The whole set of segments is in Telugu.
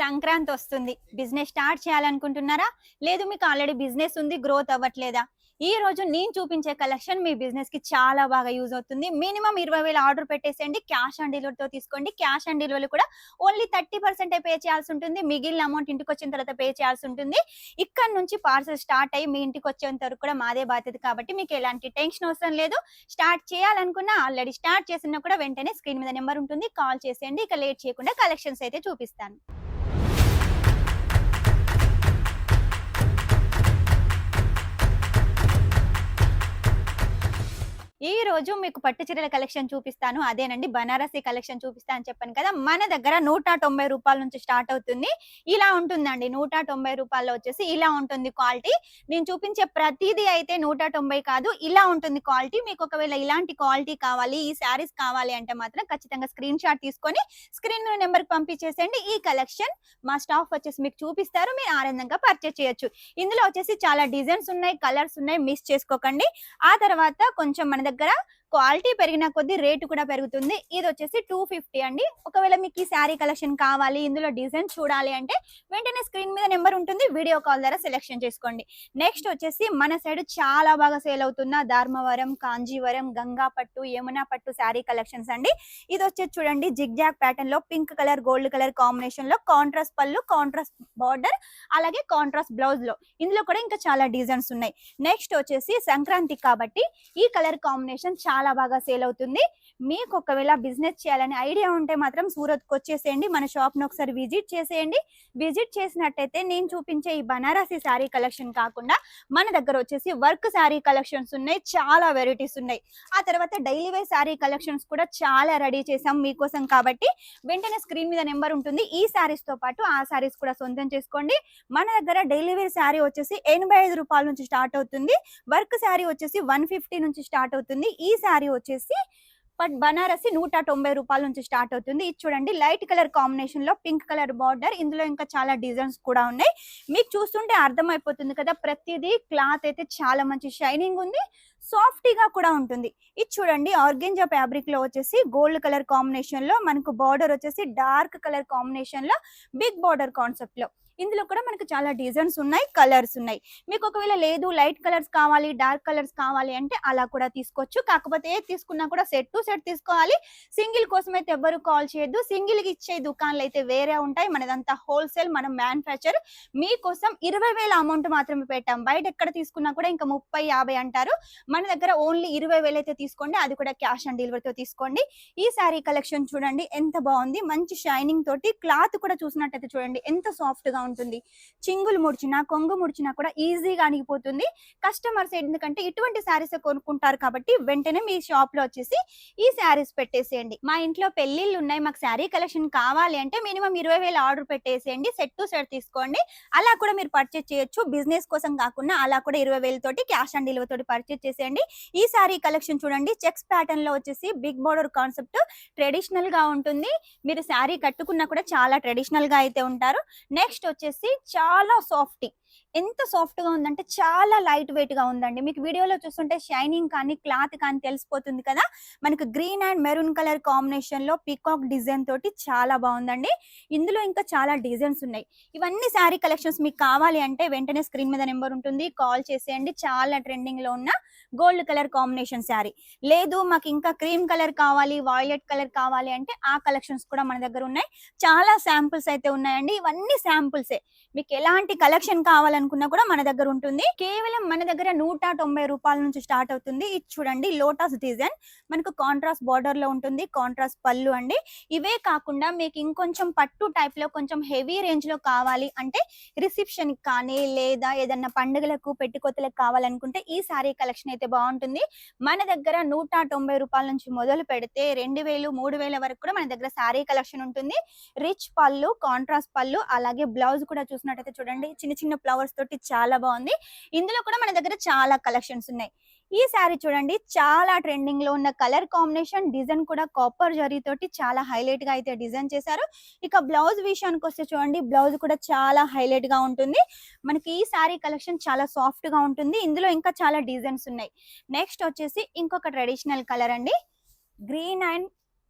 సంక్రాంతి వస్తుంది. బిజినెస్ స్టార్ట్ చేయాలనుకుంటున్నారా? లేదు మీకు ఆల్రెడీ బిజినెస్ ఉంది గ్రోత్ అవ్వట్లేదా? ఈ రోజు నేను చూపించే కలెక్షన్ మీ బిజినెస్కి చాలా బాగా యూజ్ అవుతుంది. మినిమం ఇరవై వేల ఆర్డర్ పెట్టేసేయండి. క్యాష్ ఆన్ డెలివరీ తో తీసుకోండి. క్యాష్ ఆన్ డెలివరీ కూడా ఓన్లీ థర్టీ పర్సెంట్ పే చేయాల్సి ఉంటుంది. మిగిలిన అమౌంట్ ఇంటికి వచ్చిన తర్వాత పే చేయాల్సి ఉంటుంది. ఇక్కడ నుంచి పార్సల్ స్టార్ట్ అయ్యి మీ ఇంటికి వచ్చేంత వరకు కూడా మాదే బాధ్యత కాబట్టి మీకు ఎలాంటి టెన్షన్ అవసరం లేదు. స్టార్ట్ చేయాలనుకున్నా ఆల్రెడీ స్టార్ట్ చేసినా కూడా వెంటనే స్క్రీన్ మీద నెంబర్ ఉంటుంది. కాల్ చేసేయండి. ఇక లేట్ చేయకుండా కలెక్షన్స్ అయితే చూపిస్తాను. ఈ రోజు మీకు పట్టు చీరల కలెక్షన్ చూపిస్తాను? అదేనండి బనారసి కలెక్షన్ చూపిస్తా అని చెప్పాను కదా మన దగ్గర నూట తొంభై రూపాయల నుంచి స్టార్ట్ అవుతుంది. ఇలా ఉంటుందండి నూట తొంభై రూపాయల్లో వచ్చేసి ఇలా ఉంటుంది క్వాలిటీ. నేను చూపించే ప్రతిదీ అయితే నూట తొంభై కాదు ఇలా ఉంటుంది క్వాలిటీ. మీకు ఒకవేళ ఇలాంటి క్వాలిటీ కావాలి ఈ శారీస్ కావాలి అంటే మాత్రం ఖచ్చితంగా స్క్రీన్ షాట్ తీసుకొని స్క్రీన్ నెంబర్ పంపించేసండి ఈ కలెక్షన్ మా స్టాఫ్ వచ్చేసి మీకు చూపిస్తారు మీరు ఆనందంగా పర్చేస్ చేయొచ్చు. ఇందులో వచ్చేసి చాలా డిజైన్స్ ఉన్నాయి కలర్స్ ఉన్నాయి మిస్ చేసుకోకండి. ఆ తర్వాత కొంచెం మన దగ్గర దగ్గర క్వాలిటీ పెరిగిన కొద్దీ రేటు కూడా పెరుగుతుంది. ఇది వచ్చేసి టూ ఫిఫ్టీ అండి. ఒకవేళ మీకు ఈ శారీ కలెక్షన్ కావాలి ఇందులో డిజైన్ చూడాలి అంటే వెంటనే స్క్రీన్ మీద నెంబర్ ఉంటుంది. వీడియో కాల్ ద్వారా సెలెక్షన్ చేసుకోండి. నెక్స్ట్ వచ్చేసి మన సైడ్ చాలా బాగా సేల్ అవుతున్న ధర్మవరం కాంజీవరం గంగా పట్టు యమునా పట్టు శారీ కలెక్షన్స్ అండి. ఇది వచ్చేసి చూడండి జిగ్జాగ్ ప్యాటర్న్లో పింక్ కలర్ గోల్డ్ కలర్ కాంబినేషన్లో కాంట్రాస్ట్ పళ్ళు కాంట్రాస్ట్ బార్డర్ అలాగే కాంట్రాస్ట్ బ్లౌజ్లో. ఇందులో కూడా ఇంకా చాలా డిజైన్స్ ఉన్నాయి. నెక్స్ట్ వచ్చేసి సంక్రాంతి కాబట్టి ఈ కలర్ కాంబినేషన్ చాలా చాలా బాగా సేల్ అవుతుంది. మీకు ఒకవేళ బిజినెస్ చేయాలని ఐడియా ఉంటే మాత్రం సూరత్కి వచ్చేసేయండి. మన షాప్ను ఒకసారి విజిట్ చేసేయండి. విజిట్ చేసినట్టయితే నేను చూపించే ఈ బనారసి శారీ కలెక్షన్ కాకుండా మన దగ్గర వచ్చేసి వర్క్ శారీ కలెక్షన్స్ ఉన్నాయి. చాలా వెరైటీస్ ఉన్నాయి. ఆ తర్వాత డైలీ వేర్ శారీ కలెక్షన్స్ కూడా చాలా రెడీ చేసాం మీకోసం కాబట్టి వెంటనే స్క్రీన్ మీద నెంబర్ ఉంటుంది. ఈ శారీస్తో పాటు ఆ శారీస్ కూడా సొంతం చేసుకోండి. మన దగ్గర డైలీ వేర్ శారీ వచ్చేసి ఎనభై ఐదు రూపాయల నుంచి స్టార్ట్ అవుతుంది. వర్క్ శారీ వచ్చేసి వన్ ఫిఫ్టీ నుంచి స్టార్ట్ అవుతుంది. ఈ శారీ వచ్చేసి బట్ బనారసి నూట తొంభై రూపాయల నుంచి స్టార్ట్ అవుతుంది. ఇది చూడండి లైట్ కలర్ కాంబినేషన్లో పింక్ కలర్ బార్డర్. ఇందులో ఇంకా చాలా డిజైన్స్ కూడా ఉన్నాయి. మీకు చూస్తుంటే అర్థమైపోతుంది కదా ప్రతిదీ క్లాత్ అయితే చాలా మంచి షైనింగ్ ఉంది సాఫ్టీగా కూడా ఉంటుంది. ఇది చూడండి ఆర్గెంజా ఫ్యాబ్రిక్లో వచ్చేసి గోల్డ్ కలర్ కాంబినేషన్లో మనకు బార్డర్ వచ్చేసి డార్క్ కలర్ కాంబినేషన్లో బిగ్ బార్డర్ కాన్సెప్ట్లో ఇందులో కూడా మనకు చాలా డిజైన్స్ ఉన్నాయి కలర్స్ ఉన్నాయి. మీకు ఒకవేళ లేదు లైట్ కలర్స్ కావాలి డార్క్ కలర్స్ కావాలి అంటే అలా కూడా తీసుకోవచ్చు. కాకపోతే ఏది తీసుకున్నా కూడా సెట్ టు సెట్ తీసుకోవాలి. సింగిల్ కోసం అయితే ఎవ్వరు కాల్ చేయొద్దు. సింగిల్కి ఇచ్చే దుకాణాలు అయితే వేరే ఉంటాయి. మనదంతా హోల్సేల్ మనం మ్యానుఫ్యాక్చర్. మీకోసం ఇరవై వేల అమౌంట్ మాత్రమే పెట్టాం. బయట ఎక్కడ తీసుకున్నా కూడా ఇంకా ముప్పై యాభై అంటారు. మన దగ్గర ఓన్లీ ఇరవై వేలు అయితే తీసుకోండి. అది కూడా క్యాష్ ఆన్ డెలివరీతో తీసుకోండి. ఈ శారీ కలెక్షన్ చూడండి ఎంత బాగుంది. మంచి షైనింగ్ తోటి క్లాత్ కూడా చూసినట్టయితే చూడండి ఎంత సాఫ్ట్గా ఉంటుంది. చింగులు ముడిచినా కొంగు ముడిచినా కూడా ఈజీగా అణిగిపోతుంది కస్టమర్స్ ఎందుకంటే ఇటువంటి శారీస్ కొనుక్కుంటారు కాబట్టి వెంటనే మీ షాప్లో వచ్చేసి ఈ శారీస్ పెట్టేసేయండి. మా ఇంట్లో పెళ్ళిళ్ళు ఉన్నాయి మాకు శారీ కలెక్షన్ కావాలి అంటే మినిమం ఇరవై వేలు ఆర్డర్ పెట్టేసేయండి. సెట్ టు సెట్ తీసుకోండి. అలా కూడా మీరు పర్చేస్ చేయొచ్చు. బిజినెస్ కోసం కాకుండా అలా కూడా ఇరవై వేలతోటి క్యాష్ ఆన్ డెలివరీ తోటి పర్చేస్ చేసేయండి. ఈ శారీ కలెక్షన్ చూడండి. చెక్స్ ప్యాటర్న్లో వచ్చేసి బిగ్ బోర్డర్ కాన్సెప్ట్ ట్రెడిషనల్గా ఉంటుంది. మీరు శారీ కట్టుకున్నా కూడా చాలా ట్రెడిషనల్గా అయితే ఉంటారు. నెక్స్ట్ వచ్చేసి చాలా సాఫ్టీ. ఎంత సాఫ్ట్గా ఉందంటే చాలా లైట్ వెయిట్గా ఉందండి. మీకు వీడియోలో చూస్తుంటే షైనింగ్ కానీ క్లాత్ కానీ తెలిసిపోతుంది కదా? మనకు గ్రీన్ అండ్ మెరూన్ కలర్ కాంబినేషన్లో పీకాక్ డిజైన్ తోటి చాలా బాగుందండి. ఇందులో ఇంకా చాలా డిజైన్స్ ఉన్నాయి. ఇవన్నీ శారీ కలెక్షన్స్ మీకు కావాలి అంటే వెంటనే స్క్రీన్ మీద నెంబర్ ఉంటుంది. కాల్ చేసేయండి. చాలా ట్రెండింగ్లో ఉన్న గోల్డ్ కలర్ కాంబినేషన్ శారీ. లేదు మాకు ఇంకా క్రీమ్ కలర్ కావాలి వాయిలెట్ కలర్ కావాలి అంటే ఆ కలెక్షన్స్ కూడా మన దగ్గర ఉన్నాయి. చాలా శాంపుల్స్ అయితే ఉన్నాయండి. ఇవన్నీ శాంపుల్సే. మీకు ఎలాంటి కలెక్షన్ కావాలనుకున్నా కూడా మన దగ్గర ఉంటుంది. కేవలం మన దగ్గర నూట తొంభై రూపాయల నుంచి స్టార్ట్ అవుతుంది. ఇది చూడండి లోటస్ డిజైన్. మనకు కాంట్రాస్ట్ బార్డర్లో ఉంటుంది కాంట్రాస్ట్ పళ్ళు అండి. ఇవే కాకుండా మీకు ఇంకొంచెం పట్టు టైప్లో కొంచెం హెవీ రేంజ్లో కావాలి అంటే రిసెప్షన్ కానీ లేదా ఏదన్నా పండుగలకు పెట్టుకోతలకు కావాలనుకుంటే ఈ సారీ కలెక్షన్ అయితే బాగుంటుంది. మన దగ్గర నూట తొంభై రూపాయల నుంచి మొదలు పెడితే రెండు వేలు మూడు వేల వరకు కూడా మన దగ్గర సారీ కలెక్షన్ ఉంటుంది. రిచ్ పళ్ళు కాంట్రాస్ట్ పళ్ళు అలాగే బ్లౌజ్ కూడా చూసినట్టయితే చూడండి చిన్న చిన్న ఫ్లవర్స్ తోటి చాలా బాగుంది. ఇందులో కూడా మన దగ్గర చాలా కలెక్షన్స్ ఉన్నాయి. ఈ శారీ చూడండి చాలా ట్రెండింగ్లో ఉన్న కలర్ కాంబినేషన్ డిజైన్ కూడా కాపర్ జరీ తోటి చాలా హైలైట్గా అయితే డిజైన్ చేశారు. ఇక బ్లౌజ్ విషయానికి వస్తే చూడండి బ్లౌజ్ కూడా చాలా హైలైట్గా ఉంటుంది. మనకి ఈ శారీ కలెక్షన్ చాలా సాఫ్ట్గా ఉంటుంది. ఇందులో ఇంకా చాలా డిజైన్స్ ఉన్నాయి. నెక్స్ట్ వచ్చేసి ఇంకొక ట్రెడిషనల్ కలర్ అండి. గ్రీన్ అండ్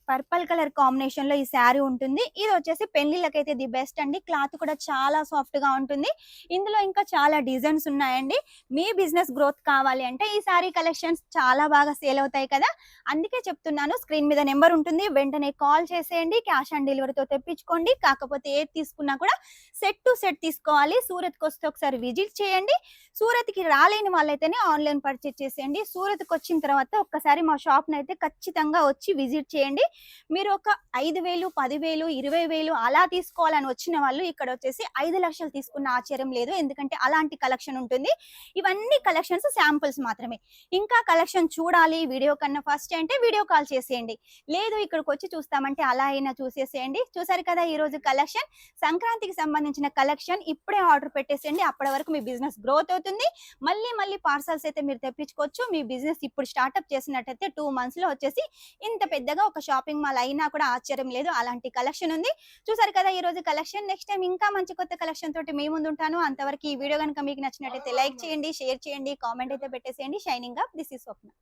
పర్పల్ కలర్ కాంబినేషన్లో ఈ శారీ ఉంటుంది. ఇది వచ్చేసి పెళ్ళిళ్ళకైతే ది బెస్ట్ అండి. క్లాత్ కూడా చాలా సాఫ్ట్గా ఉంటుంది. ఇందులో ఇంకా చాలా డిజైన్స్ ఉన్నాయండి. మీ బిజినెస్ గ్రోత్ కావాలి అంటే ఈ శారీ కలెక్షన్స్ చాలా బాగా సేల్ అవుతాయి కదా. అందుకే చెప్తున్నాను స్క్రీన్ మీద నెంబర్ ఉంటుంది. వెంటనే కాల్ చేసేయండి. క్యాష్ ఆన్ డెలివరీతో తెప్పించుకోండి. కాకపోతే ఏది తీసుకున్నా కూడా సెట్ టు సెట్ తీసుకోవాలి. సూరత్కి వస్తే ఒకసారి విజిట్ చేయండి. సూరత్కి రాలేని వాళ్ళైతేనే ఆన్లైన్ పర్చేస్ చేసేయండి. సూరత్కి వచ్చిన తర్వాత ఒక్కసారి మా షాప్ని అయితే ఖచ్చితంగా వచ్చి విజిట్ చేయండి. మీరు ఒక ఐదు వేలు పదివేలు ఇరవై వేలు అలా తీసుకోవాలని వచ్చిన వాళ్ళు ఇక్కడ వచ్చేసి ఐదు లక్షలు తీసుకున్న ఆశ్చర్యం లేదు. ఎందుకంటే అలాంటి కలెక్షన్ ఉంటుంది. ఇవన్నీ కలెక్షన్స్ శాంపుల్స్ మాత్రమే. ఇంకా కలెక్షన్ చూడాలి వీడియో కన్నా ఫస్ట్ అంటే వీడియో కాల్ చేసేయండి. లేదు ఇక్కడికి వచ్చి చూస్తామంటే అలా అయినా చూసేసేయండి. చూసారు కదా ఈ రోజు కలెక్షన్. సంక్రాంతికి సంబంధించిన కలెక్షన్ ఇప్పుడే ఆర్డర్ పెట్టేసేయండి. అప్పటి వరకు మీ బిజినెస్ గ్రోత్ అవుతుంది. మళ్ళీ మళ్ళీ పార్సల్స్ అయితే మీరు తెప్పించుకోవచ్చు. మీ బిజినెస్ ఇప్పుడు స్టార్ట్అప్ చేసినట్టయితే టూ మంత్స్లో వచ్చేసి ఇంత పెద్దగా ఒక షాప్ షాపింగ్ మాల్ అయినా కూడా ఆశ్చర్యం లేదు. అలాంటి కలెక్షన్ ఉంది. చూసారు కదా ఈ రోజు కలెక్షన్ నెక్స్ట్ టైం ఇంకా మంచి కొత్త కలెక్షన్ తోటి మీ ముందు ఉంటాను అంతవరకు ఈ వీడియో కనుక మీకు నచ్చినట్టయితే లైక్ చేయండి షేర్ చేయండి కామెంట్ అయితే పెట్టేసేయండి. Shining up this is Swapna